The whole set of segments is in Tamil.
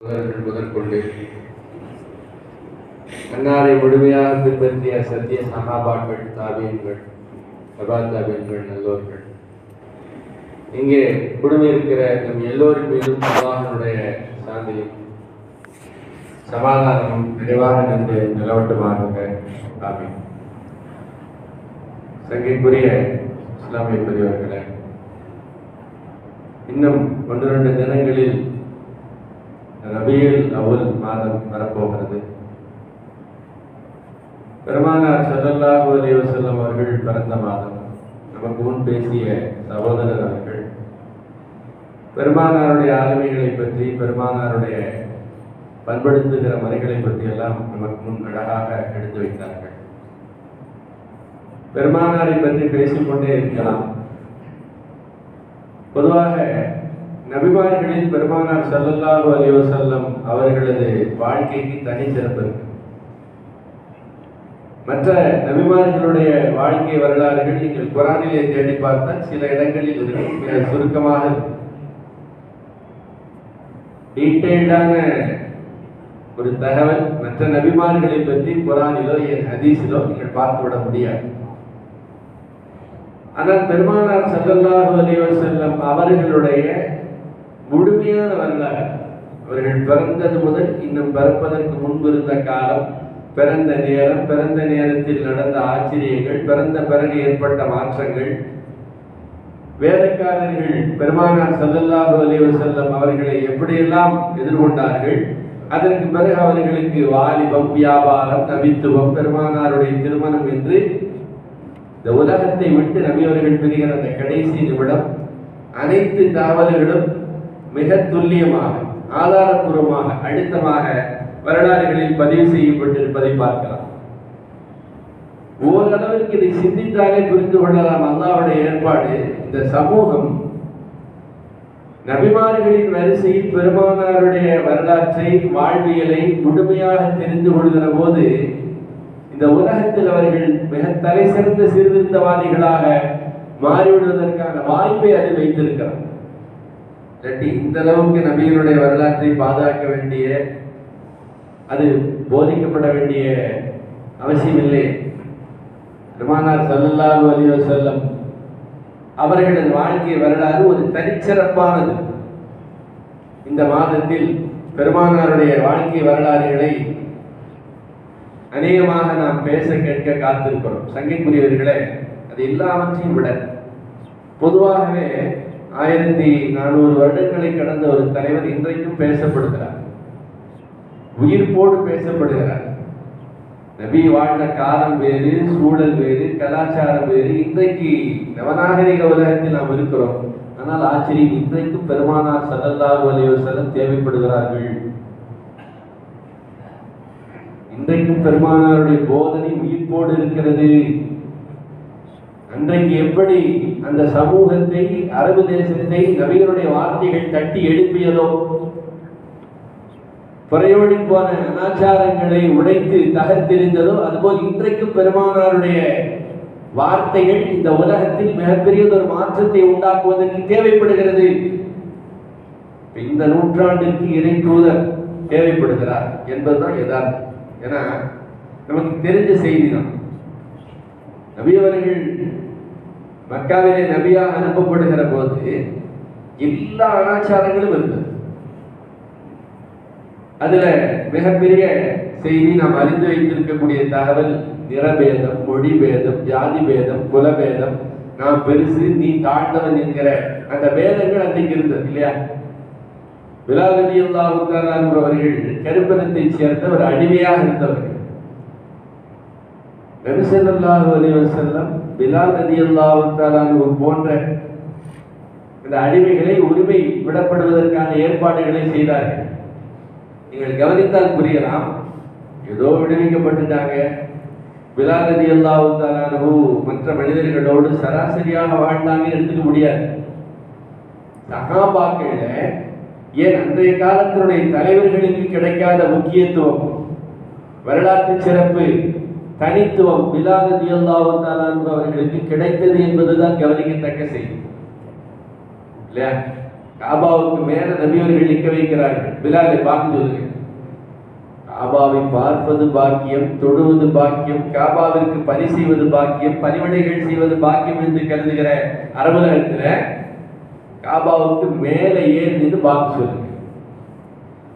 முதற்கொண்டு அன்னாரை முழுமையாக பின்பற்றிய சத்திய சகாபாக்கள் தாபியன்கள் சபா நல்லோர்கள். இங்கே குழுமியிருக்கிற நம் எல்லோரின் மீதும் அல்லாஹனுடைய சாந்தியும் சமாதானமும் நிறைவாக நின்று நிலவட்டுமாக ஆமீன். சங்கிக்குரிய இஸ்லாமிய பெரியவர்களே இன்னும் ஒன்று ரெண்டு தினங்களில் ரபியல் அவுல் மாதம் வரப்போகிறது. பெருமானார் ஸல்லல்லாஹு அலி வசல்லம் அவர்கள் பிறந்த மாதம். நமக்கு முன் பேசிய சகோதரர் அவர்கள். பெருமானாருடைய ஆளுமைகளை பற்றி பெருமானாருடைய பண்படுத்துகிற முறைகளை பற்றி எல்லாம் நமக்கு முன் அழகாக எடுத்து வைத்தார்கள். பெருமானாரை பற்றி பேசிக்கொண்டே இருக்கலாம். பொதுவாக நபிமார்களில் பெருமானார் ஸல்லல்லாஹு அலைஹி செல்லம் அவர்களது வாழ்க்கைக்கு தனி சிறப்பு இருக்கு. மற்ற நபிமார்களுடைய வாழ்க்கை வரலாறுகள் நீங்கள் குரானிலே தேடி பார்த்தால் சில இடங்களில் இருக்கும் மிக சுருக்கமாக டீட்டெயில்டான ஒரு தகவல் மற்ற நபிமார்களை பற்றி குரானிலோ என் ஹதீஸிலோ நீங்கள் பார்த்து விட முடியாது. ஆனால் பெருமானார் சல்லல்லாஹு அலைஹி செல்லம் அவர்களுடைய முழுமையான வரலாறு. அவர்கள் பிறந்தது முதல் இன்னும் பிறப்பதற்கு முன்பு இருந்த காலம் பிறந்த நேரம் பிறந்த நேரத்தில் நடந்த ஆச்சரியங்கள் பிறந்த பிறகு ஏற்பட்ட மாற்றங்கள். வேதக்காரர்கள் பெருமானார் ஸல்லல்லாஹு அலைவ செல்லம் அவர்களை எப்படியெல்லாம் எதிர்கொண்டார்கள்? அதற்கு பிறகு அவர்களுக்கு வாலிபம் வியாபாரம் தவித்துவம் பெருமானாருடைய திருமணம் என்று இந்த உலகத்தை விட்டு நபி அவர்கள் பிரிகிற அந்த கடைசி நிமிடம் அனைத்து தகவல்களும் மிக துல்லியமாக ஆதாரபூர்வமாக அழுத்தமாக வரலாறுகளில் பதிவு செய்யப்பட்டிருப்பதை பார்க்கலாம். ஓரளவிற்கு இதை சிந்தித்தாலே புரிந்து கொள்ளலாம் அல்லாவுடைய ஏற்பாடு. இந்த சமூகம் நபிமார்களின் வரிசையில் பெருமானாருடைய வரலாற்றை வாழ்வியலை முழுமையாக தெரிந்து கொள்கிற போது இந்த உலகத்தில் அவர்கள் மிக தலை சிறந்த சீர்திருத்தவாதிகளாக மாறிவிடுவதற்கான வாய்ப்பை அது வைத்திருக்கிறார். இல்லாட்டி இந்த அளவுக்கு நபியினுடைய வரலாற்றை பாதுகாக்க வேண்டிய அது போதிக்கப்பட வேண்டிய அவசியம் இல்லை பெருமானார் ஸல்லல்லாஹு அலி வஸல்லம் அவர்களது வாழ்க்கை வரலாறு ஒரு தனிச்சிறப்பானது. இந்த மாதத்தில் பெருமானாருடைய வாழ்க்கை வரலாறுகளை அநேகமாக நாம் பேச கேட்க காத்திருக்கிறோம். சங்கைக்குரியவர்களே அது எல்லாவற்றையும் விட பொதுவாகவே ஆயிரத்தி நானூறு வருடங்களை கடந்த ஒரு தலைவர் இன்றைக்கும் பேசப்படுகிறார். உயிர்ப்போடு பேசப்படுகிறார். நபி வாழ்ந்த காலம் வேறு சூழல் வேறு கலாச்சாரம் வேறு. இன்றைக்கு நவநாகரிக உலகத்தில் நாம் இருக்கிறோம். ஆனால் ஆச்சரியம் இன்றைக்கும் பெருமானார் ஸல்லல்லாஹு அலைஹி தேவைப்படுகிறார்கள். இன்றைக்கும் பெருமானாருடைய போதனை உயிர்ப்போடு இருக்கிறது. அன்றைக்கு எப்படி அந்த சமூகத்தை அரபு தேசத்தை நபிகளுடைய வார்த்தைகள் தட்டி எழுப்பியதோ புறையோடி போன அனாச்சாரங்களை உடைத்து தகர்த்தெறிந்ததோ அதுபோல் இன்றைக்கும் பெருமானாருடைய வார்த்தைகள் இந்த உலகத்தில் மிகப்பெரியதொரு மாற்றத்தை உண்டாக்குவதற்கு தேவைப்படுகிறது. இந்த நூற்றாண்டிற்கு இறை தூதர் தேவைப்படுகிறார் என்பதுதான் யதார்த்தம். ஏன்னா நமக்கு தெரிஞ்ச செய்தி தான். நபியவர்கள் மக்காவிலே நபியாக அனுப்பப்படுகிற போது எல்லா அனாச்சாரங்களும் இருந்தது. அதுல மிகப்பெரிய செய்தி நாம் அறிந்து வைத்திருக்கக்கூடிய தகவல் நிறபேதம் மொழி பேதம் ஜாதி பேதம் குலபேதம். நாம் பெருசு நீ தாழ்ந்தவன் என்கிற அந்த பேதங்கள் அன்னைக்கு இருந்தது இல்லையா? விலாகதி அல்லாஹு அவர்கள் கருப்பனத்தை சேர்ந்த ஒரு அடிமையாக இருந்தவர்கள். நபிசல்லாஹு அலைஹி வஸல்லம் பிலால் ரலியல்லாஹு தஆலா போன்ற இந்த அடிமைகளை உரிமை விடப்படுவதற்கான ஏற்பாடுகளை செய்தார்கள். நீங்கள் கவனித்தால் புரியலாம் ஏதோ விடுவிக்கப்பட்டுட்டாங்க. பிலால் நதி தஆலா மற்ற மனிதர்களோடு சராசரியாக வாழ்ந்தாங்க எடுத்துக்க முடியாது. சகாபாக்கள ஏன் அன்றைய காலத்தினுடைய தலைவர்களுக்கு கிடைக்காத முக்கியத்துவம் வரலாற்று சிறப்பு தனித்துவம் பிலாகதி அவர்களுக்கு கிடைத்தது என்பதுதான் கவனிக்கத்தக்க செய்தி. இல்லையா? காபாவுக்கு மேல நபியவர்கள் நிற்க வைக்கிறார்கள். பிலாலை பார்த்து சொல்லுங்க. காபாவை பார்ப்பது பாக்கியம் தொடுவது பாக்கியம் காபாவிற்கு பணி செய்வது பாக்கியம் பணிவிடைகள் செய்வது பாக்கியம் என்று கருதுகிற அரபுலகத்துல காபாவுக்கு மேல ஏறி நின்று பார்க்க சொல்லுங்க.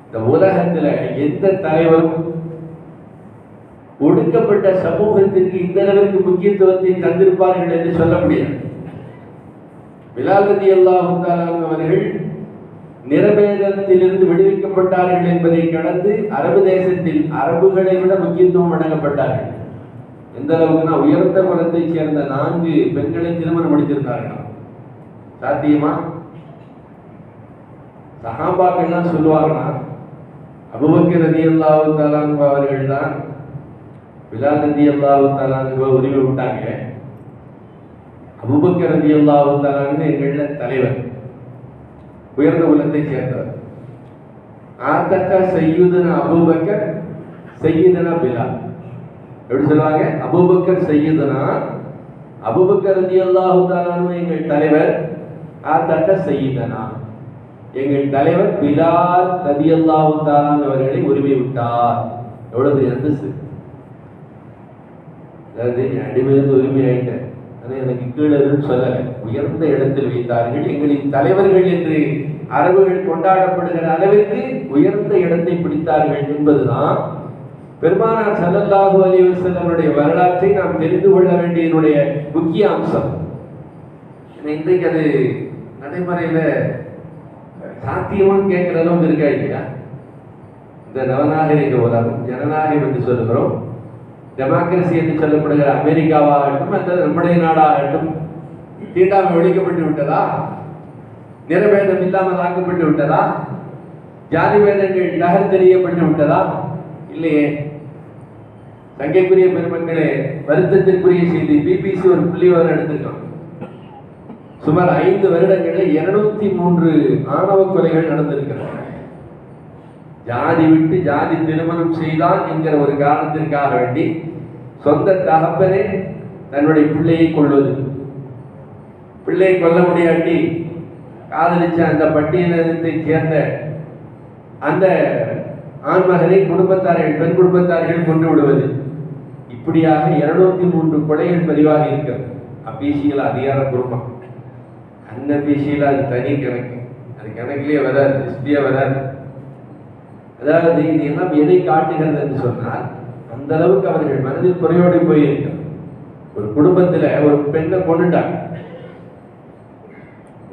இந்த உலகத்துல எந்த தலைவரும் ஒடுக்கப்பட்ட சமூகத்திற்கு இந்த அளவிற்கு முக்கியத்துவத்தை தந்திருப்பார்கள் என்று சொல்ல முடியாது. பிலால் ரதி அவர்கள் நிறபேதத்திலிருந்து விடுவிக்கப்பட்டார்கள் என்பதை கடந்து அரபு தேசத்தில் அரபுகளை விட முக்கியத்துவம் வழங்கப்பட்டார்கள். எந்த அளவுக்குனா உயர்ந்த குலத்தைச் சேர்ந்த நான்கு பெண்களை திருமணம் முடித்திருந்தார்கள் சாத்தியமா? சகாபாக்கள்லாம் சொல்லுவாங்கன்னா அபுபக்கர் ரதி அல்லாஹு அவர்கள் தான் பிலால் ரதி அல்லாஹு உரிமை விட்டாங்க. அபுபக்கர் ரதி அல்லாவுத்தாலான்னு எங்கள தலைவர் உயர்ந்த குலத்தை சேர்ந்தவர். ஆத்தக்கா செய்யுதன அபூபக்கர் செய்யுதனா பிலால். எப்படி சொல்லுவாங்க? அபூபக்கர் செய்யுதனா அபூபக்கர் ரதி அல்லாவுத்தாலான்னு எங்கள் தலைவர் ஆத்தக்க செய்யுதனா எங்கள் தலைவர் பிலால் ரலியல்லாஹு அல்லாவுத்தாலான் அவர்களை உரிமை விட்டார். எவ்வளவு பெரிய அந்தஸ்து. அதாவது அடிமையிலிருந்து உரிமையாயிட்டேன் ஆயிட்டேன் எனக்கு கீழே சொல்லலை உயர்ந்த இடத்தில் வைத்தார்கள் எங்களின் தலைவர்கள் என்று அரபுகள் கொண்டாடப்படுகிற அளவிற்கு உயர்ந்த இடத்தை பிடித்தார்கள் என்பதுதான் பெருமானார் சல்லல்லாஹு அலைஹி வஸல்லமுடைய வரலாற்றை நாம் தெரிந்து கொள்ள வேண்டியதனுடைய முக்கிய அம்சம். இன்றைக்கு அது நடைமுறையில சாத்தியமான்னு கேட்கிற அளவுக்கு இருக்கா இல்லையா? இந்த நவநாகரிக உலகம் ஜனநாயகம் என்று சொல்லுகிறோம். டெமோக்ரஸி என்று சொல்லப்படுகிற அமெரிக்காவாகட்டும் அல்லது நம்முடைய நாடாகட்டும் தீண்டாமல் ஒழிக்கப்பட்டு விட்டதா? நிறபேதம் இல்லாமல் ஆக்கப்பட்டு விட்டதா? ஜாதி பேதங்கள் நகர்த்தெறியப்பட்டு விட்டதா? இல்லையே. சங்கைக்குரிய பெருமக்களே வருத்தத்திற்குரிய செய்தி. பிபிசி ஒரு புள்ளி எடுத்திருக்கோம் சுமார் ஐந்து வருடங்களில் இருநூத்தி மூன்று ஆணவ கொலைகள் நடந்திருக்கிறது. ஜாதி விட்டு ஜாதி திருமணம் செய்தான் என்கிற ஒரு காரணத்திற்காக வேண்டி சொந்த தகப்பனே தன்னுடைய பிள்ளையை கொள்வது. பிள்ளையை கொல்ல முடியாட்டி காதலிச்ச அந்த பட்டியலத்தைச் சேர்ந்த அந்த ஆண்மகனை குடும்பத்தார்கள் பெண் குடும்பத்தார்கள் கொண்டு விடுவது. இப்படியாக இருநூத்தி மூன்று கொலைகள் பதிவாக இருக்கிறது. அபிசிகள் அதிகாரப்பூர்வம் அந்த பிசியில் அது தனி கணக்கு. அது கணக்கிலேயே வராது லிஸ்டியே வராது. அதாவது இது எல்லாம் எதை காட்டுகிறது என்று சொன்னால் அந்த அளவுக்கு அவர்கள் மனதில் குறையோடி போயிருக்கிறார். ஒரு குடும்பத்துல ஒரு பெண்ணை கொண்டுட்டாங்க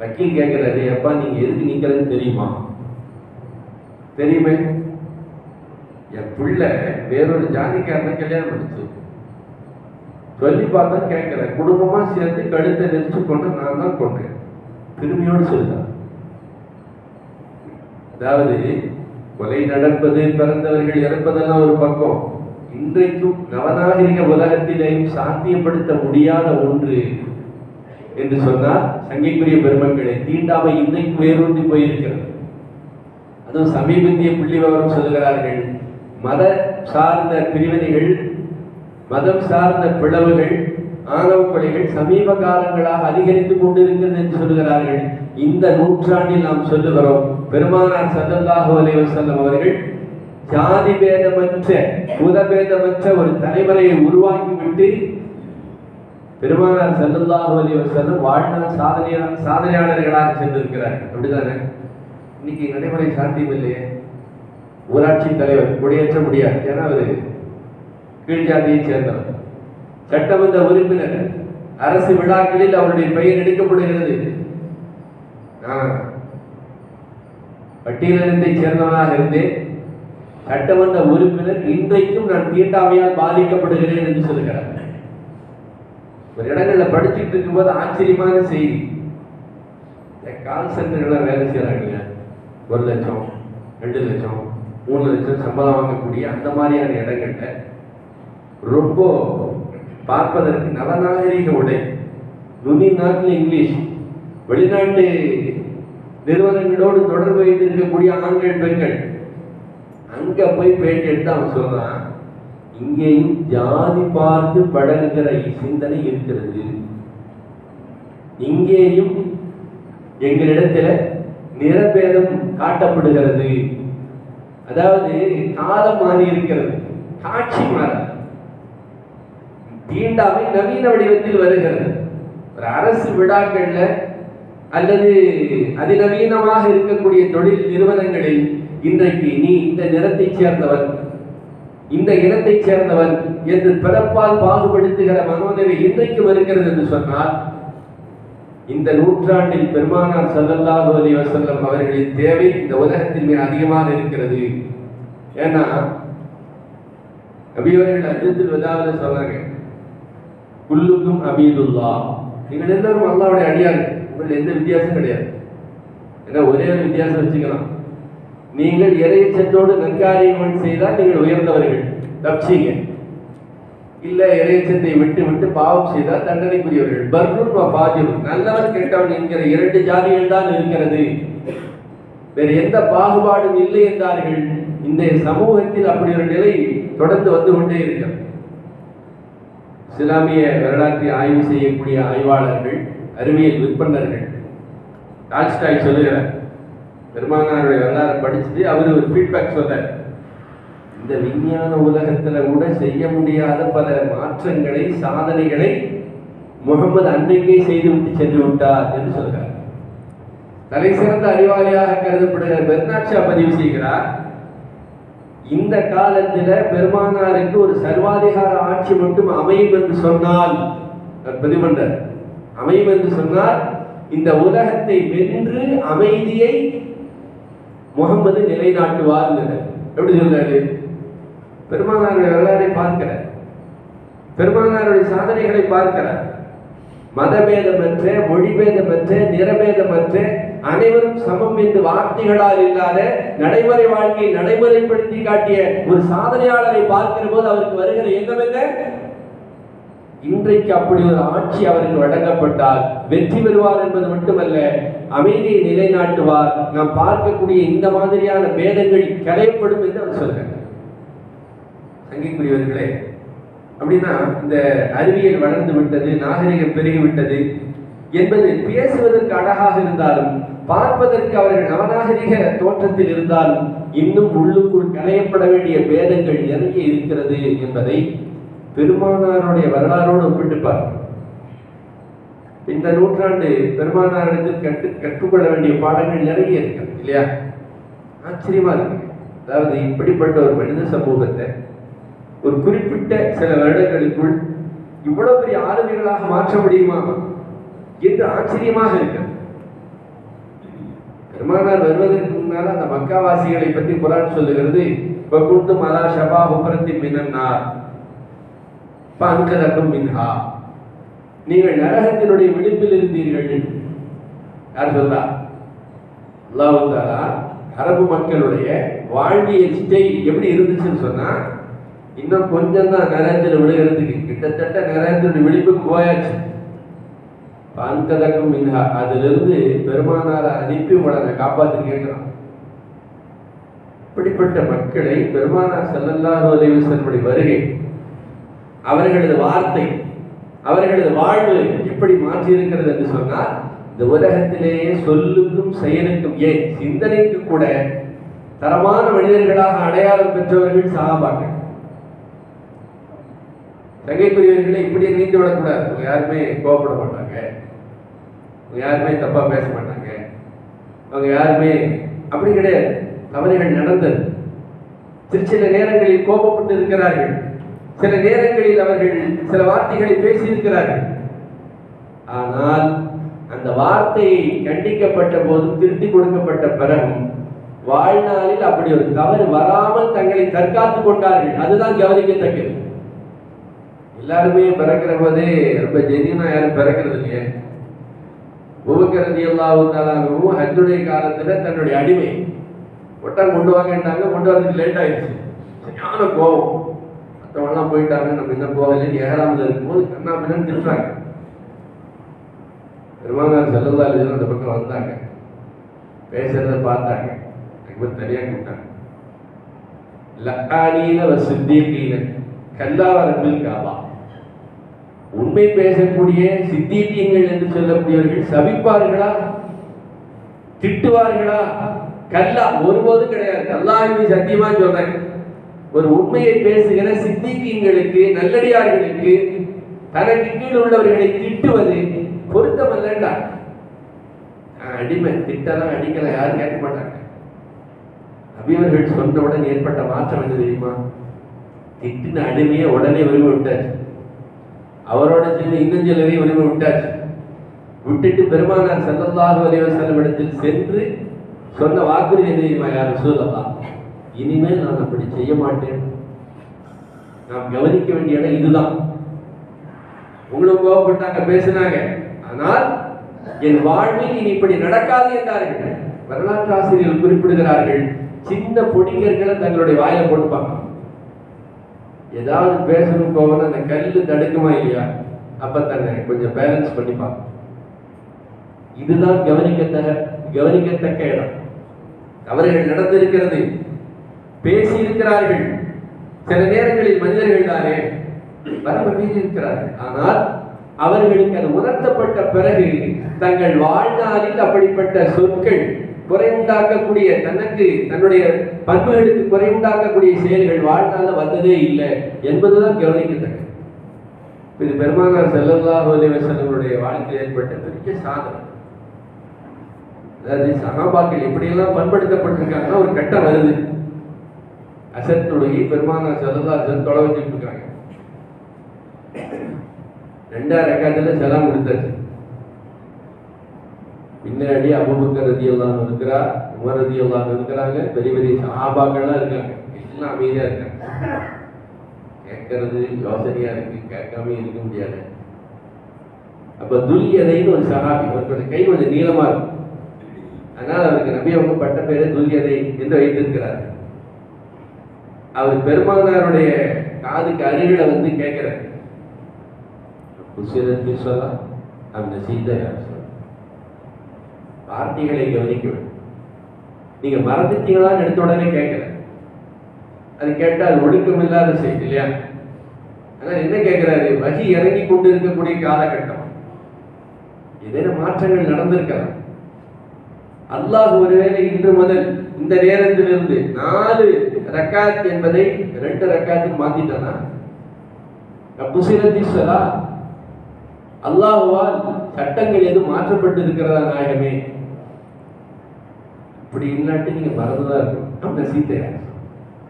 வக்கீல் கேட்கிறாரு அப்பா நீங்க எதுக்கு நிக்கிறதுன்னு தெரியுமா? தெரியுமே. என் பிள்ளை வேறொரு ஜாதிக்காரனை கல்யாணம் பண்ணிச்சு. சொல்லி பார்த்தா கேட்கல குடும்பமா சேர்ந்து கழுத்தை நெரிச்சு கொண்டு நான் தான் கொண்டேன் பெருமையோடு சொல்லுதான் அதாவது கொலை நடப்பது பிறந்தவர்கள் இறப்பதெல்லாம் ஒரு பக்கம். இன்றைக்கும் நவநாகரிக உலகத்திலேயும் சாத்தியப்படுத்த முடியாத ஒன்று என்று சொன்னால் சங்கைக்குரிய பெருமக்களை தீண்டாமை இன்றைக்கும் வேரூன்றி போயிருக்கிறது. அதுவும் சமீபத்திய புள்ளி விவரம் சொல்கிறார்கள் மத சார்ந்த பிரிவினைகள் மதம் சார்ந்த பிளவுகள் ஆணவ கொலைகள் சமீப காலங்களாக அதிகரித்துக் கொண்டிருக்கிறது என்று சொல்லுகிறார்கள். இந்த நூற்றாண்டில் நாம் சொல்லுகிறோம் பெருமானார் ஸல்லல்லாஹு அலைஹி வஸல்லம் அவர்கள் ஜாதி பேதமற்ற குலபேதமற்ற ஒரு தலைவரையை உருவாக்கிவிட்டு பெருமானார் ஸல்லல்லாஹு அலைஹி வஸல்லம் வாழ்நாள் சாதனையான சாதனையாளர்களாக சென்றிருக்கிறார்கள் அப்படிதானே? இன்னைக்கு நடைமுறை சாத்தியம் இல்லையே ஊராட்சி தலைவர் கொடியேற்ற முடியாது. ஏன்னா அவரு கீழ் ஜாதியை சேர்ந்தவர். சட்டமன்ற உறுப்பினர் அரசு விழாக்களில் அவருடைய பெயர் எடுக்கப்படுகிறது. நான் பட்டியலினத்தை சேர்ந்தவனாக இருந்தேன். சட்டமன்ற உறுப்பினர் இன்றைக்கும் நான் தீண்டாமையால் பாதிக்கப்படுகிறேன் என்று சொல்கிறார். ஒரு இடங்களில் படிச்சுட்டு இருக்கும்போது ஆச்சரியமான செய்தி. இந்த கால் சென்டர்கள்லாம் வேலை செய்கிறாங்க ஒரு லட்சம் ரெண்டு லட்சம் மூணு லட்சம் சம்பளம் வாங்கக்கூடிய அந்த மாதிரியான இடங்கள்ல ரொம்ப பார்ப்பதற்கு நவநாகரீக உடை. நுனி நாட்டில் இங்கிலீஷ். வெளிநாட்டு நிறுவனங்களோடு தொடர்பு வைத்திருக்கக்கூடிய ஆண்கள் பெண்கள். அங்க போய் பேட்டி எடுத்து அவன் சொல்றான் இங்கேயும் ஜாதி பார்த்து பழகுகிற சிந்தனை இருக்கிறது. இங்கேயும் எங்களிடத்துல நிறபேதம் காட்டப்படுகிறது. அதாவது காலம் மாறி இருக்கிறது காட்சி மாற தீண்டாமை நவீன வடிவத்தில் வருகிறது. ஒரு அரசு விழாக்கள்ல அல்லது அதிநவீனமாக இருக்கக்கூடிய தொழில் நிறுவனங்களில் இன்றைக்கு நீ இந்த நிறத்தை சேர்ந்தவன் இந்த இனத்தைச் சேர்ந்தவன் என்று பிறப்பால் பாகுபடுத்துகிற மனோநிலை இன்றைக்கு வருகிறது என்று சொன்னால் இந்த நூற்றாண்டில் பெருமானார் சல்லல்லாஹு அலி வசல்லம் அவர்களின் தேவை இந்த உலகத்தில் மிக அதிகமாக இருக்கிறது. ஏன்னா நபியவர்கள் அஜத்தில் வதாவது சொன்னாங்க குல்லுக்கும் அபீதுல்லா. நீங்கள் எல்லாரும் அல்லாவுடைய அடியார்கள் உங்கள் எந்த வித்தியாசம் கிடையாது. ஏன்னா ஒரே ஒரு வித்தியாசம் வச்சுக்கலாம் நீங்கள் இறைச்சத்தோடு நற்காரியங்கள் செய்தால் நீங்கள் உயர்ந்தவர்கள். தப்பிச்சீங்க இல்ல இறைச்சத்தை விட்டு விட்டு பாவம் செய்தால் தண்டனைக்குரியவர்கள். பர்ருன் பாஜிரும் நல்லவன் கெட்டவன் என்கிற இரண்டு ஜாதிகள் தான் இருக்கிறது. வேறு எந்த பாகுபாடும் இல்லை என்றார்கள். இந்த சமூகத்தில் அப்படி ஒரு நிலை தொடர்ந்து வந்து கொண்டே இருக்கிறது இஸ்லாமிய வரலாற்றை ஆய்வு செய்யக்கூடிய ஆய்வாளர்கள் அறிவியல் விற்பனர்கள். டால்ஸ்டாய் சொல்லுகிறார் பெருமானாருடைய வரலாறு படிச்சுட்டு அவர் ஒரு ஃபீட்பேக் சொல்றார். இந்த விஞ்ஞான உலகத்துல கூட செய்ய முடியாத பல மாற்றங்களை சாதனைகளை முகமது அன்றைக்கே செய்துவிட்டு சென்று விட்டார் என்று சொல்கிறார் தலை சிறந்த அறிவாளியாக கருதப்படுகிற பெர்னாட்ஷா பதிவு செய்கிறார் இந்த காலத்துல பெருமானாருக்கு ஒரு சர்வாதிகார ஆட்சி மட்டும் அமையும் என்று சொன்னால் அவர் அமையும் என்று சொன்னால் இந்த உலகத்தை வென்று அமைதியை முகமது நிலைநாட்டுவார் எப்படி சொல்றாரு? பெருமானாருடைய வரலாறை பார்க்கிறார். பெருமானாருடைய சாதனைகளை பார்க்கிறார். மதபேதமற்ற மொழிபேதமற்ற நிறபேதமற்ற அனைவரும் சமம் என்று வார்த்தைகளால் இல்லாத நடைமுறை வாழ்க்கையை நடைமுறைப்படுத்தி காட்டிய ஒரு சாதனையாளரை பார்க்கிற போது அவருக்கு வருகிற எண்ணம் என்ன? இன்றைக்கு அப்படி ஒரு ஆட்சி அவருக்கு வழங்கப்பட்டால் வெற்றி பெறுவார் என்பது மட்டுமல்ல அமைதியை நிலைநாட்டுவார். நாம் பார்க்கக்கூடிய இந்த மாதிரியான பேதங்கள் கலையப்படும் என்று அவர் சொல்கிறார். சங்கிக்குரியவர்களே அப்படின்னா இந்த அறிவியல் வளர்ந்து விட்டது நாகரிகம் பெருகிவிட்டது என்பது பேசுவதற்கு அழகாக இருந்தாலும் பார்ப்பதற்கு அவர்கள் நவநாகரிக தோற்றத்தில் இருந்தாலும் இன்னும் உள்ளுக்குள் களையப்பட வேண்டிய பேதங்கள் நிறைய இருக்கிறது என்பதை பெருமானாருடைய வரலாறோடு ஒப்பிட்டுப்பார் இந்த நூற்றாண்டு பெருமானாரிடத்தில் கற்று கற்றுக்கொள்ள வேண்டிய பாடங்கள் நிறைய இருக்கிறது இல்லையா? ஆச்சரியமா இருக்கு. அதாவது இப்படிப்பட்ட ஒரு மனித சமூகத்தை ஒரு குறிப்பிட்ட சில வருடங்களுக்குள் இவ்வளவு பெரிய ஆளுமைகளாக மாற்ற முடியுமா என்று ஆச்சரியமாக இருக்கு. பெருமானார் வருவதற்கு முன்னால் அந்த மக்காவாசிகளை பற்றி குரான் சொல்லுகிறது பகுந்து மலா ஷபா உபரத்தி மினன்னார் பங்கரக்கும் மின்ஹா. நீங்கள் நரகத்தினுடைய விளிம்பில் இருந்தீர்கள் யார் சொல்லா அல்லாஹ் தாலா அரபு மக்களுடைய வாழ்வியல் ஸ்டே எப்படி இருந்துச்சுன்னு சொன்னா இன்னும் கொஞ்சம் தான் நரேந்திர விழுகிறதுக்கு கிட்டத்தட்ட நரகத்தினுடைய விழிப்புக்கு போயாச்சு. பங்கதக்கும் மின்ஹா. அதிலிருந்து பெருமானாரை அனுப்பி உடனே காப்பாற்றி கேட்கிறான். இப்படிப்பட்ட மக்களை பெருமானார் செல்லல்லாத உதவி வருகை. அவர்களது வார்த்தை அவர்களது வாழ்வு எப்படி மாற்றி இருக்கிறது என்று சொன்னால் இந்த உலகத்திலேயே சொல்லுக்கும் செயலுக்கும் ஏன் சிந்தனைக்கு கூட தரமான மனிதர்களாக அடையாளம் பெற்றவர்கள் சகாபாக்கள். தங்கைக்குரியவர்களை இப்படி நீங்க விடக்கூடாது. அவங்க யாருமே கோபப்பட மாட்டாங்க. அவங்க யாருமே தப்பா பேச மாட்டாங்க. அவங்க யாருமே அப்படி கிடையாது. தவறுகள் நடந்தது. சில நேரங்களில் கோபப்பட்டு இருக்கிறார்கள். சில நேரங்களில் அவர்கள் சில வார்த்தைகளை பேசியிருக்கிறார்கள். ஆனால் அந்த வார்த்தையை கண்டிக்கப்பட்ட போதும் திருத்தி கொடுக்கப்பட்ட பிறகும் வாழ்நாளில் அப்படி ஒரு தவறு வராமல் தங்களை தற்காத்துக் கொண்டார்கள். அதுதான் கவனிக்கத்தக்கது. எல்லாருமே பிறக்கிற போதே ரொம்ப ஜெனியனா யாரும் பிறக்கிறது இல்லையே? உபகரதி எல்லாவும் ஹஜ்ஜுடைய காலத்துல தன்னுடைய அடிமை ஒட்டம் கொண்டு வாங்கட்டாங்க கொண்டு வரதுக்கு லேட் ஆயிடுச்சு. சரியான கோவம் மற்றவங்களாம் போயிட்டாங்க நம்ம இன்னும் போகல. ஏழாமது இருக்கும்போது கண்ணா பின்னு திட்டுறாங்க. பெருமானார் செல்லல்லா அலிஜன் அந்த பக்கம் வந்தாங்க. பேசுறத பார்த்தாங்க. எனக்கு தனியாக கூப்பிட்டாங்க. லக்கானீன வ சித்தீகீன. கல்லாவரங்கள் காபா. உண்மை பேசக்கூடிய சித்தீக்கியங்கள் என்று சொல்லக்கூடியவர்கள் சபிப்பார்களா? திட்டுவார்களா? கல்லா ஒருபோதும் கிடையாது. அல்லாஹ்வின் சத்தியமா சொல்றேன். ஒரு உண்மையை பேசுகிற சித்திக்கியங்களுக்கு நல்லடியார்களுக்கு தனக்கு கீழ் உள்ளவர்களை திட்டுவது பொருத்தமல்லண்டா அடிமை திட்டலாம் அடிக்கல. யாரும் கேட்க மாட்டாங்க. அபிவர்கள் சொன்னவுடன் ஏற்பட்ட மாற்றம் என்ன தெரியுமா? திட்டின அடிமையை உடனே விரும்ப விட்டார் அவரோட சேர்ந்து இன்னும் சிலரையும் விரும்ப விட்டாச்சு. விட்டுட்டு பெருமானார் ஸல்லல்லாஹு அலைஹி வஸல்லம் இடத்தில் சென்று சொன்ன வாக்குறுதி என்ன தெரியுமா யார் சூழலா இனிமேல் நான் அப்படி செய்ய மாட்டேன். நாம் கவனிக்க வேண்டிய இடம் இதுதான். உங்களும் கோவப்பட்டாங்க பேசினாங்க. ஆனால் என் வாழ்வில் இனி இப்படி நடக்காது என்றார்கள். வரலாற்று ஆசிரியர்கள் குறிப்பிடுகிறார்கள் சின்ன பொடிகர்களை தங்களுடைய வாயில போட்டுப்பாங்க. ஏதாவது பேசணும் போகணும் அந்த கல்லு தடுக்குமா இல்லையா? அப்ப தன்னை கொஞ்சம் பேலன்ஸ் பண்ணிப்பாங்க இதுதான் கவனிக்கத்தக கவனிக்கத்தக்க இடம். அவர்கள் நடந்திருக்கிறது பேசி இருக்கிறார்கள் சில நேரங்களில் மனிதர்கள் தானே வரம்பு மீறி இருக்கிறார்கள். ஆனால் அவர்களுக்கு அது உணர்த்தப்பட்ட பிறகு தங்கள் வாழ்நாளில் அப்படிப்பட்ட சொற்கள் குறைவுண்டாக்கக்கூடிய தனக்கு தன்னுடைய பண்புகளுக்கு குறைவுண்டாக்கக்கூடிய செயல்கள் வாழ்நாளில் வந்ததே இல்லை என்பதுதான் கவனிக்கத்தக்க இது பெருமானார் ஸல்லல்லாஹு அலைஹி வாழ்க்கையில் ஏற்பட்ட பெரிய சாதனை. அதாவது சகாபாக்கள் எப்படியெல்லாம் பண்படுத்தப்பட்டிருக்காங்கன்னா ஒரு கட்டம் வருது. அசத்துடைய பெருமானார் ஸல்லல்லாஹு அலைஹி தொலை வச்சுட்டு இருக்காங்க. ரெண்டாம் செலாம் கொடுத்தாச்சு. பின்னாடி அபுபக்கர் ரதி எல்லாம் இருக்கிறா உமர் ரதி எல்லாம் இருக்கிறாங்க பெரிய பெரிய சஹாபாக்கள்லாம் இருக்காங்க. எல்லாம் அமைதியா இருக்காங்க. கேட்கறது யோசனையா இருக்கு கேட்காம இருக்க முடியாது. அப்ப துல்யதைன்னு ஒரு சஹாபி அவருக்கு கை கொஞ்சம் நீளமா இருக்கும். அதனால அவருக்கு நபி அவங்க பட்ட பேரு துல்யதை என்று வைத்திருக்கிறார். அவர் பெருமானாருடைய காதுக்கு அருகில வந்து கேட்கிறார். புசிரத்தில் அந்த சீதை வார்த்தைகளை கவனிக்க வேண்டும் நீங்க மறந்துட்டீங்களான்னு எடுத்த உடனே கேட்கல. அது கேட்டால் ஒழுக்கம் இல்லாத செய்தி இல்லையா? ஆனால் என்ன கேட்கிறாரு? வகி இறங்கி கொண்டு இருக்கக்கூடிய காலகட்டம். ஏதேனும் மாற்றங்கள் நடந்திருக்கலாம். அல்லாஹ் ஒருவேளை இன்று முதல் இந்த நேரத்திலிருந்து நாலு ரக்காத் என்பதை ரெண்டு ரக்காத்துக்கு மாத்திட்டானா? புசிரத்தீஸ்வரா அல்லாஹுவால் சட்டங்கள் எதுவும் மாற்றப்பட்டு இருக்கிறதா நாயகமே? அப்படி இல்லாட்டி நீங்க மறந்துதான் இருக்கணும். நம்ம சீத்தையா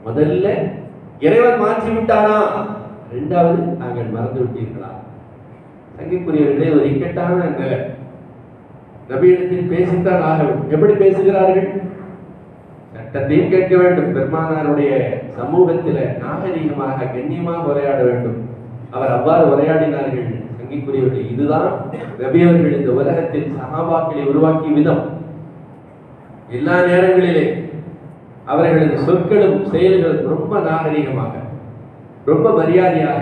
முதல்ல இறைவன் மாற்றி விட்டானா? ரெண்டாவது நாங்கள் மறந்து விட்டீர்களா? சங்கிக்குரியவர்களே ஒரு இக்கட்டான நிலை. நபியிடத்தில் பேசித்தான் ஆக வேண்டும். எப்படி பேசுகிறார்கள்? சட்டத்தையும் கேட்க வேண்டும். பெருமானாருடைய சமூகத்தில நாகரீகமாக கண்ணியமாக உரையாட வேண்டும். அவர் அவ்வாறு உரையாடினார்கள். சங்கிக்குரியவர்கள் இதுதான் நபியவர்கள் இந்த உலகத்தில் சகாபாக்களை உருவாக்கிய விதம். எல்லா நேரங்களிலே அவர்களது சொற்களும் செயல்களும் ரொம்ப நாகரீகமாக ரொம்ப மரியாதையாக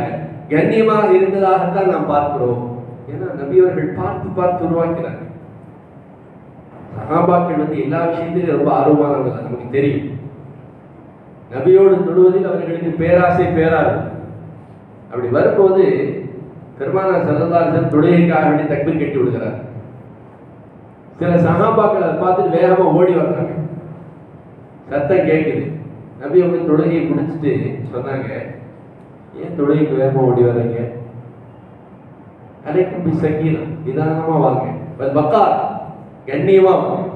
கண்ணியமாக இருந்ததாகத்தான் நாம் பார்க்கிறோம். ஏன்னா நபியவர்கள் பார்த்து பார்த்து உருவாக்கிறார்கள் சகாபாக்கள் வந்து எல்லா விஷயத்திலும் ரொம்ப ஆர்வமானவர்கள் நமக்கு தெரியும். நபியோடு தொடுவதில் அவர்களுக்கு பேராசை பேராகும் அப்படி வரும்போது பெருமானா செல்லதாசன் தொழுகைக்காக வேண்டி தக்பீர் கட்டி விடுகிறார். சில சகாபாக்கள் அதை பார்த்துட்டு வேகமாக ஓடி வர்றாங்க. சத்தம் கேட்குது நபி அவங்க தொழுகையை பிடிச்சிட்டு சொன்னாங்க ஏன் தொழுகைக்கு வேகமாக ஓடி வர்றீங்க? அனைக்கும் பி சங்கீதம் நிதானமாக வாங்க. பக்கா கண்ணியமாக வாங்க.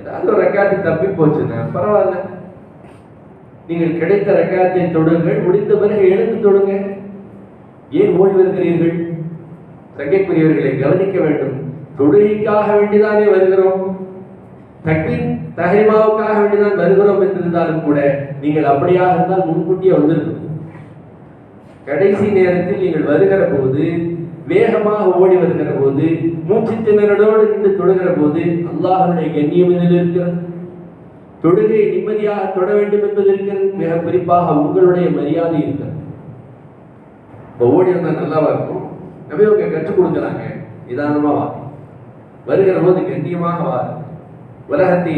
ஏதாவது ஒரு ரெக்கார்டு தப்பி போச்சுன்னா பரவாயில்ல. நீங்கள் கிடைத்த ரெக்கார்டை தொடுங்கள் முடிந்த பிறகு எழுந்து தொடுங்க. ஏன் ஓடி வருகிறீர்கள்? சங்கைக்குரியவர்களை கவனிக்க வேண்டும். தொழுகைக்காக வேண்டிதானே வருகிறோம்? தக்பீர் தஹரிமாவுக்காக வேண்டிதான் வருகிறோம் என்றிருந்தாலும் கூட நீங்கள் அப்படியாக இருந்தால் முன்கூட்டியே வந்திருக்கும் கடைசி நேரத்தில் நீங்கள் வருகிற போது வேகமாக ஓடி வருகிற போது மூச்சு திணறலோடு நின்று தொழுகிற போது அல்லாஹனுடைய கண்ணியம் இதில் இருக்கிறது? தொழுகை நிம்மதியாக தொட வேண்டும் என்பது இருக்கிறது. மிக குறிப்பாக உங்களுடைய மரியாதை இருக்கிறது. இப்போ ஓடி வந்தால் நல்லாவா இருக்கும்? நபி அவங்க கற்றுக் கொடுக்குறாங்க. நிதானமாக வருகிற போது கண்ணியமாக வா. உலகத்தை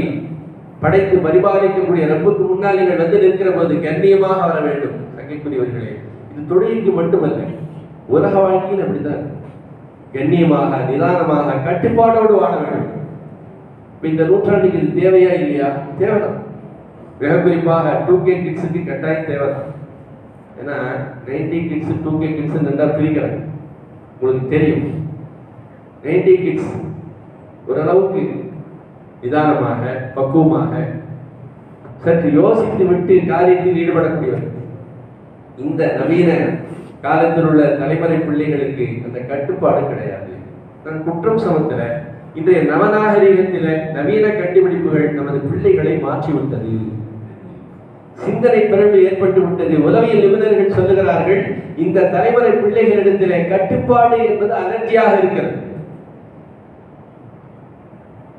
படைத்து பரிபாலிக்கக்கூடிய ரப்புக்கு முன்னால் நீங்கள் வந்து நிற்கிற போது கண்ணியமாக வர வேண்டும் சங்கைக்குரியவர்களே. இது தொழிலுக்கு மட்டுமல்ல உலக வாழ்க்கையில் அப்படித்தான். கண்ணியமாக நிதானமாக கட்டுப்பாடோடு வாழ வேண்டும். இந்த நூற்றாண்டுக்கு இது தேவையா இல்லையா? தேவைதான். மிக குறிப்பாக டூ கே கிட்ஸுக்கு கட்டாயம் தேவைதான். ஏன்னா ninety kids two K kids ரெண்டா பிரிக்கிறாங்க உங்களுக்கு தெரியும். நைன்டி கிட்ஸ் ஓரளவுக்கு நிதானமாக பக்குவமாக சற்று யோசித்து விட்டு காரியத்தில் ஈடுபடக்கூடியவர். இந்த நவீன காலத்தில் உள்ள தலைமுறை பிள்ளைகளுக்கு அந்த கட்டுப்பாடு கிடையாது. நான் குற்றம் சமத்துல இன்றைய நவநாகரிகத்தில நவீன கண்டுபிடிப்புகள் நமது பிள்ளைகளை மாற்றிவிட்டது. சிந்தனை பிறகு ஏற்பட்டு விட்டது. உளவியல் நிபுணர்கள் சொல்லுகிறார்கள் இந்த தலைமுறை பிள்ளைகளிடத்திலே கட்டுப்பாடு என்பது அலர்ஜியாக இருக்கிறது.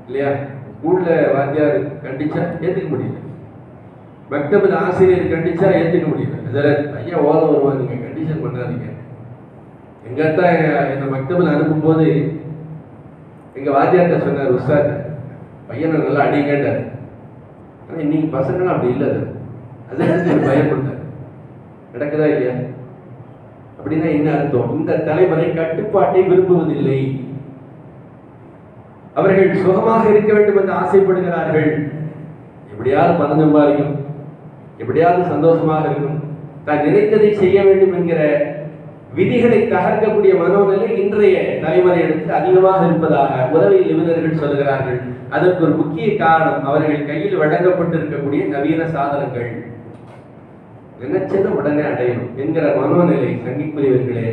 இல்லையா? ஸ்கூல்ல வாத்தியார் கண்டிச்சா ஏத்துக்க முடியல. மக்தபில் ஆசிரியர் கண்டிச்சா ஏத்துக்க முடியல. அதில் ஐயா ஓல வருவாங்க கண்டிஷன் பண்ணாதீங்க. எங்க அத்தா என்னை மக்தபில் அனுப்பும்போது எங்க வாத்தியார்கிட்ட சொன்னார் உஸ்தாத் பையனை நல்லா அடி கேட்டார் ஆனால் இன்னைக்கு பசங்களாம் அப்படி இல்லை அது. அது பயப்பட்டார் நடக்குதா இல்லையா? அப்படின்னா என்ன அர்த்தம்? இந்த தலைமுறை கட்டுப்பாட்டை விரும்புவதில்லை. அவர்கள் சுகமாக இருக்க வேண்டும் என்று ஆசைப்படுகிறார்கள். எப்படியாவது பணம் சம்பாதிக்கும் எப்படியாவது சந்தோஷமாக இருக்கும். தான் நினைத்ததை செய்ய வேண்டும் என்கிற விதிகளை தகர்க்கக்கூடிய மனோநிலை இன்றைய தலைமுறையிடத்து அதிகமாக இருப்பதாக உதவி நிபுணர்கள் சொல்லுகிறார்கள். அதற்கு ஒரு முக்கிய காரணம் அவர்கள் கையில் வழங்கப்பட்டிருக்கக்கூடிய நவீன சாதனங்கள். நினைச்சது உடனே அடையும் என்கிற மனோநிலை சங்கிப்புரியவர்களே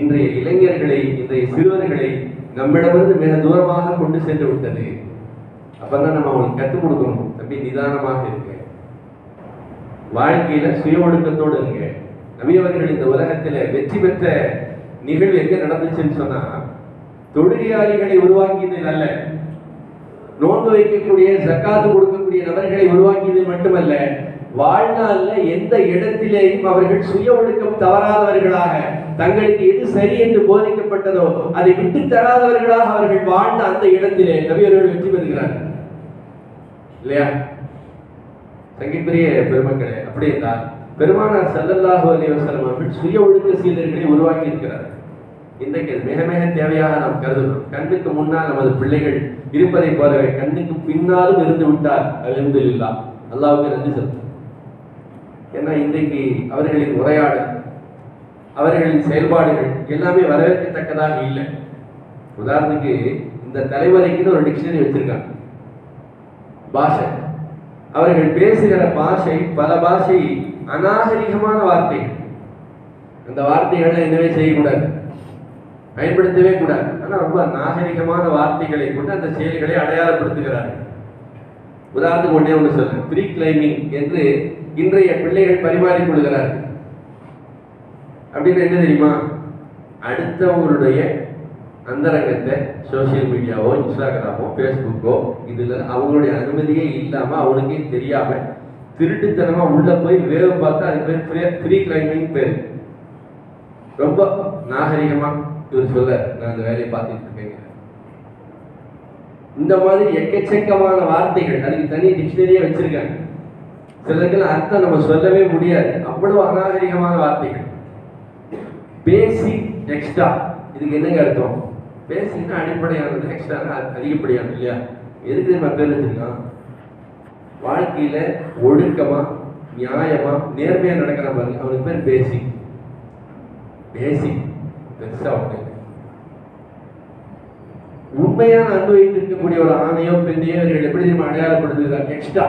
இன்றைய இளைஞர்களை இன்றைய சிறுவர்களை நம்மிடமிருந்து மிக தூரமாக கொண்டு சென்று விட்டது. அப்பதான் நம்ம அவங்களுக்கு கற்றுக் கொடுக்கணும். தம்பி நிதானமாக இருக்க வாழ்க்கையில சுய ஒழுக்கத்தோடு இருங்க. நவியவர்கள் இந்த உலகத்துல வெற்றி பெற்ற நிகழ்வு எங்க நடந்துச்சுன்னு சொன்னா தொழிலாளிகளை உருவாக்கியதில் அல்ல. நோன்பு வைக்கக்கூடிய ஜக்காத்து கொடுக்கக்கூடிய நபர்களை உருவாக்கியது மட்டுமல்ல வாழ்நாள்ல எந்த இடத்திலேயும் அவர்கள் சுய ஒழுக்கம் தவறாதவர்களாக தங்களுக்கு எது சரி என்று போதிக்கப்பட்டதோ அதை விட்டு தராதவர்களாக அவர்கள் வாழ்ந்த அந்த இடத்திலே நபியர்கள் வெற்றி பெறுகிறார்கள் இல்லையா? சங்கிப்பிரிய பெருமக்களே அப்படி என்றால் பெருமானார் ஸல்லல்லாஹு அலைஹி அவர்கள் சுய ஒழுக்க சீலர்களை உருவாக்கி இருக்கிறார் இன்றைக்கு அது மிக மிக தேவையாக நாம் கருதுகிறோம். கண்ணுக்கு முன்னால் நமது பிள்ளைகள் இருப்பதை போலவே கண்ணுக்கு பின்னாலும் இருந்து விட்டார். அலிந்து இல்லா அல்லாவுக்கு நன்றி செலுத்தும் ஏன்னா இன்றைக்கு அவர்களின் உரையாடல் அவர்களின் செயல்பாடுகள் எல்லாமே வரவேற்கத்தக்கதாக இல்லை. உதாரணத்துக்கு இந்த தலைமுறைக்குன்னு ஒரு டிக்ஷனரி வச்சிருக்காங்க. பாஷை. அவர்கள் பேசுகிற பாஷை பல பாஷை அநாகரிகமான வார்த்தை அந்த வார்த்தைகளை என்னவே செய்யக்கூடாது. பயன்படுத்தவே கூடாது. ஆனால் ரொம்ப நாகரிகமான வார்த்தைகளை கொண்டு அந்த செயல்களை அடையாளப்படுத்துகிறார்கள். உதாரணத்துக்கு ஒன்றே ஒன்று சொல்றேன். ப்ரீ கிளைமிங் என்று இன்றைய பிள்ளைகள் பரிமாறிக் கொள்கிறார்கள் அப்படின்னு என்ன தெரியுமா? அடுத்தவங்களுடைய அந்தரங்கத்தை சோஷியல் மீடியாவோ இன்ஸ்டாகிராமோ ஃபேஸ்புக்கோ இதில் அவங்களுடைய அனுமதியே இல்லாமல் அவனுக்கே தெரியாமல் திருட்டுத்தனமாக உள்ளே போய் வேகம் பார்த்தா அது பேர் ஃப்ரீ கிளைமிங் பேர் ரொம்ப நாகரிகமாக இவர் சொல்ல நான் அந்த வேலையை பார்த்துட்டு இருக்கேங்க இந்த மாதிரி எக்கச்சக்கமான வார்த்தைகள் அதுக்கு தனி டிக்ஷனரியே வச்சுருக்காங்க. சிலருக்குலாம் அர்த்தம் நம்ம சொல்லவே முடியாது. அவ்வளவு அநாகரிகமான வார்த்தைகள். பேசிக் எக்ஸ்ட்ரா இதுக்கு என்னங்க அர்த்தம்? பேசிக்னா அடிப்படையானது எக்ஸ்ட்ரா அதிகப்படியானது இல்லையா? எதுக்கு நம்ம பேர் வச்சிருக்கான்? வாழ்க்கையில ஒழுக்கமா நியாயமா நேர்மையா நடக்கிற மாதிரி. அவனுக்கு பேர் பேசிக் பேசிக் பெருசா ஒண்ணு உண்மையான அனுபவித்து இருக்கக்கூடிய ஒரு ஆணையோ பெண்ணையோ எப்படி நம்ம அடையாளப்படுத்துகிறார் எக்ஸ்ட்ரா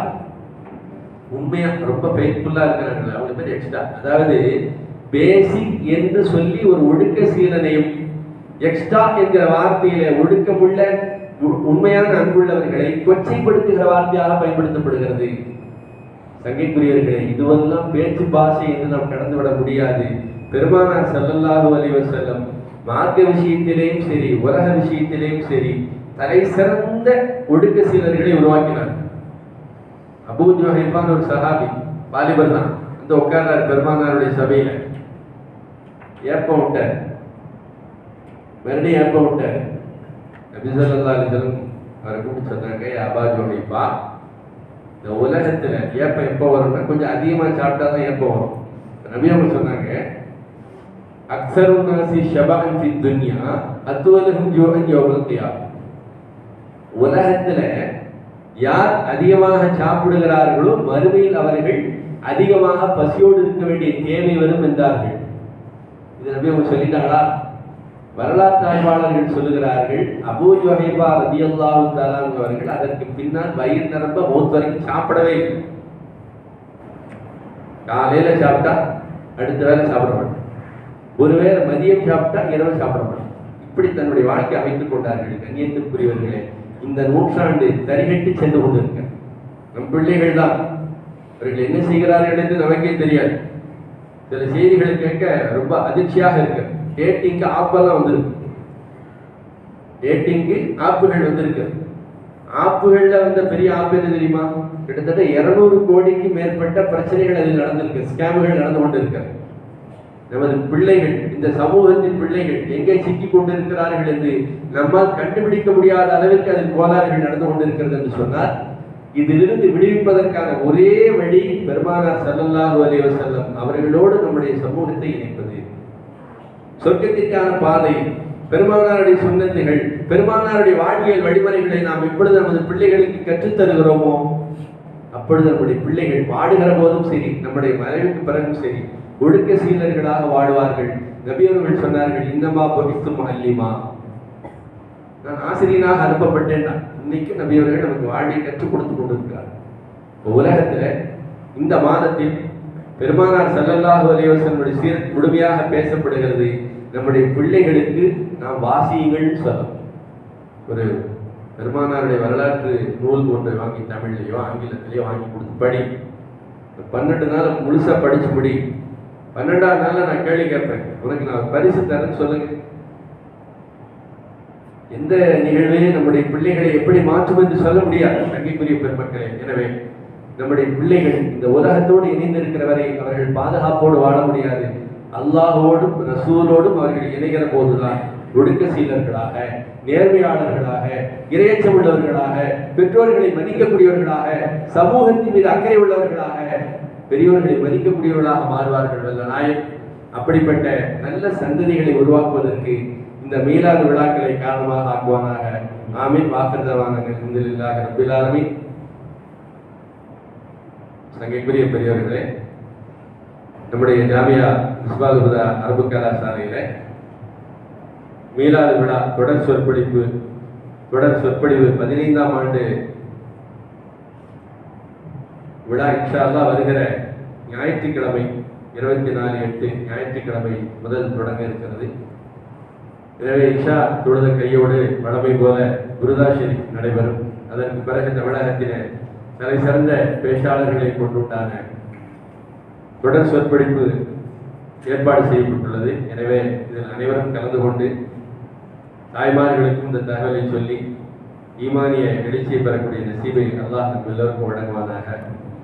உண்மையா ரொம்ப பெயின்ஃபுல்லா இருக்கிறார்கள் அவங்க பேர் எக்ஸ்ட்ரா அதாவது பேசிக் என்று சொல்லி ஒரு ஒழுக்க சீலனையும் எக்ஸ்ட்ரா என்கிற வார்த்தையில ஒழுக்கமுள்ள உண்மையான அன்புள்ளவர்களை கொச்சைப்படுத்துகிற வார்த்தையாக பயன்படுத்தப்படுகிறது. சங்கைக்குரியவர்களே இதுவெல்லாம் பேச்சு பாஷை என்று நாம் கடந்து விட முடியாது. பெருமானார் ஸல்லல்லாஹு அலைஹி செல்லம் மார்க்க விஷயத்திலேயும் சரி உலக விஷயத்திலேயும் சரி தலை சிறந்த ஒடுக்க சீலர்களை உருவாக்கினார். அபூ ஜுஹைஃபான் ஒரு சஹாபி வாலிபர் தான் வந்து உட்கார்ந்தார் பெருமானாருடைய சபையில ஏப்பம் விட்டார் மறுபடியும் ஏப்பம் விட்டார் நபி ஸல்லல்லாஹு அலைஹி வஸல்லம் அவரை கூப்பிட்டு சொன்னாங்க "ஏ அபா ஜுஹைஃபா இந்த உலகத்துல ஏப்பம் எப்போ வரும்னா கொஞ்சம் அதிகமா சாப்பிட்டா தான் ஏப்பம் வரும் நபி அவங்க சொன்னாங்க அக்ஸரு நாசி ஷபான் ஃபி துன்யா அத்துவலஹும் ஜூஅன் யௌமல் கியாமah உலகத்துல யார் அதிகமாக சாப்பிடுகிறார்களோ மறுமையில் அவர்கள் அதிகமாக பசியோடு இருக்க வேண்டிய தேவை வரும் என்றார்கள். இது நபி அவங்க சொல்லிட்டாங்களா? வரலாற்று ஆய்வாளர்கள் சொல்லுகிறார்கள் அபூ ஜுஹைபா ரதியல்லாஹு தஆலா அவர்கள் அதற்கு பின்னால் வயிறு நிரம்ப மௌத் வரைக்கும் சாப்பிடவே இல்லை. காலையில சாப்பிட்டா அடுத்த வேளை சாப்பிட மாட்டோம் ஒருவேளை மதியம் சாப்பிட்டா இரவு சாப்பிட மாட்டோம் இப்படி தன்னுடைய வாழ்க்கை அமைத்துக் கொண்டார்கள் கண்ணியத்திற்குரியவர்களே. இந்த நூற்றாண்டு தரிகட்டு சென்று கொண்டிருக்க நம் பிள்ளைகள் தான் அவர்கள் என்ன செய்கிறார்கள் என்று நமக்கே தெரியாது. சில செய்திகளை கேட்க ரொம்ப அதிர்ச்சியாக இருக்கு டேட்டிங்க்கு ஆப்பெல்லாம் வந்திருக்கு. டேட்டிங்க்கு ஆப்புகள் வந்திருக்கு ஆப்புகளில் வந்த பெரிய ஆப் என்ன தெரியுமா? கிட்டத்தட்ட இருநூறு கோடிக்கு மேற்பட்ட பிரச்சனைகள் அதில் நடந்திருக்கு. ஸ்கேம்கள் நடந்து கொண்டிருக்கிறது. நமது பிள்ளைகள் இந்த சமூகத்தின் பிள்ளைகள் எங்கே சிக்கிக் கொண்டிருக்கிறார்கள் என்று நம்மால் கண்டுபிடிக்க முடியாத அளவிற்கு அதில் கோளாறுகள் நடந்து கொண்டிருக்கிறது என்று சொன்னார் இதிலிருந்து விடுவிப்பதற்கான ஒரே வழி பெருமானார் ஸல்லல்லாஹு அலைஹி செல்லம் அவர்களோடு நம்முடைய சமூகத்தை இணைப்பது. சொர்க்கத்திற்கான பாதை பெருமானாருடைய சுண்ணத்துகள் பெருமானாருடைய வாழ்வியல் வழிமுறைகளை நாம் எப்பொழுது நமது பிள்ளைகளுக்கு கற்றுத் தருகிறோமோ அப்பொழுது நம்முடைய பிள்ளைகள் வாடுகிற போதும் சரி நம்முடைய மறைவுக்கு பிறகும் சரி ஒழுக்க சீலர்களாக வாழ்வார்கள் நபியவர்கள் சொன்னார்கள் இன்னமா பொகித்தும் அல்லிமா நான் ஆசிரியனாக அனுப்பப்பட்டேன் இன்னைக்கு நபியவர்கள் நமக்கு வாழ்வை கற்றுக் கொடுத்து கொண்டிருக்கிறார். உலகத்துல இந்த மாதத்தில் பெருமானார் சல்லல்லாஹு அலைவசனுடைய வஸல்லம் சீரத் முழுமையாக பேசப்படுகிறது. நம்முடைய பிள்ளைகளுக்கு நாம் வாசியுங்கள் சொல்லலாம் ஒரு பெருமானாருடைய வரலாற்று நூல் ஒன்றை வாங்கி தமிழ்லையோ ஆங்கிலத்திலேயோ வாங்கி கொடுத்து படி. பன்னெண்டு நாள் முழுசா படிச்சு முடி. பன்னெண்டாவது நாளில் நான் கேள்வி கேட்பேன். உனக்கு நான் பரிசு தரேன்னு சொல்லுங்க. எந்த நிகழ்வையும் நம்முடைய பிள்ளைகளை எப்படி மாற்றும் என்று சொல்ல முடியாது தங்கிக்குரிய பெருமக்களே. எனவே நம்முடைய பிள்ளைகள் இந்த உலகத்தோடு இணைந்திருக்கிற வரை அவர்கள் பாதுகாப்போடு வாழ முடியாது. அல்லாஹோடும் ரசூலோடும் அவர்கள் இணைகிற போதுதான் ஒடுக்க சீலர்களாக நேர்மையாளர்களாக இரையச்சம் உள்ளவர்களாக பெற்றோர்களை மதிக்கக்கூடியவர்களாக சமூகத்தின் மீது அக்கறை உள்ளவர்களாக பெரியவர்களை மதிக்கக்கூடியவர்களாக மாறுவார்கள் வல்ல நாயன் அப்படிப்பட்ட நல்ல சந்ததிகளை உருவாக்குவதற்கு இந்த மீளாத விழாக்களை காரணமாக ஆக்குவானாக. ஆமீன். வாக்குறதவான அல்ஹம்துலில்லாஹி ரப்பில் சங்கைக்குரிய பெரியவர்களே நம்முடைய ஜாமியா மிஸ்பால் அரபு கலாசாலையில் மீளாத விழா தொடர் சொற்பொழிப்பு தொடர் சொற்பொழிவு பதினைந்தாம் ஆண்டு விழா இன்ஷால்லா வருகிற ஞாயிற்றுக்கிழமை இருபத்தி நாலு எட்டு ஞாயிற்றுக்கிழமை முதல் தொடங்க இருக்கிறது. எனவே இஷா தொழுத கையோடு வழமை போல குருதாஷரி நடைபெறும். அதற்கு பிறகு தமிழகத்தின தலை சிறந்த பேச்சாளர்களை கொண்டுண்டான தொடர் சொற்பொழிப்பு ஏற்பாடு செய்யப்பட்டுள்ளது. எனவே இதில் அனைவரும் கலந்து கொண்டு தாய்மார்களுக்கும் இந்த தகவலை சொல்லி ஈமானிய எழுச்சியை பெறக்கூடிய நசீபை அல்லாஹ் நம்ம எல்லோருக்கும் வழங்குவானாக.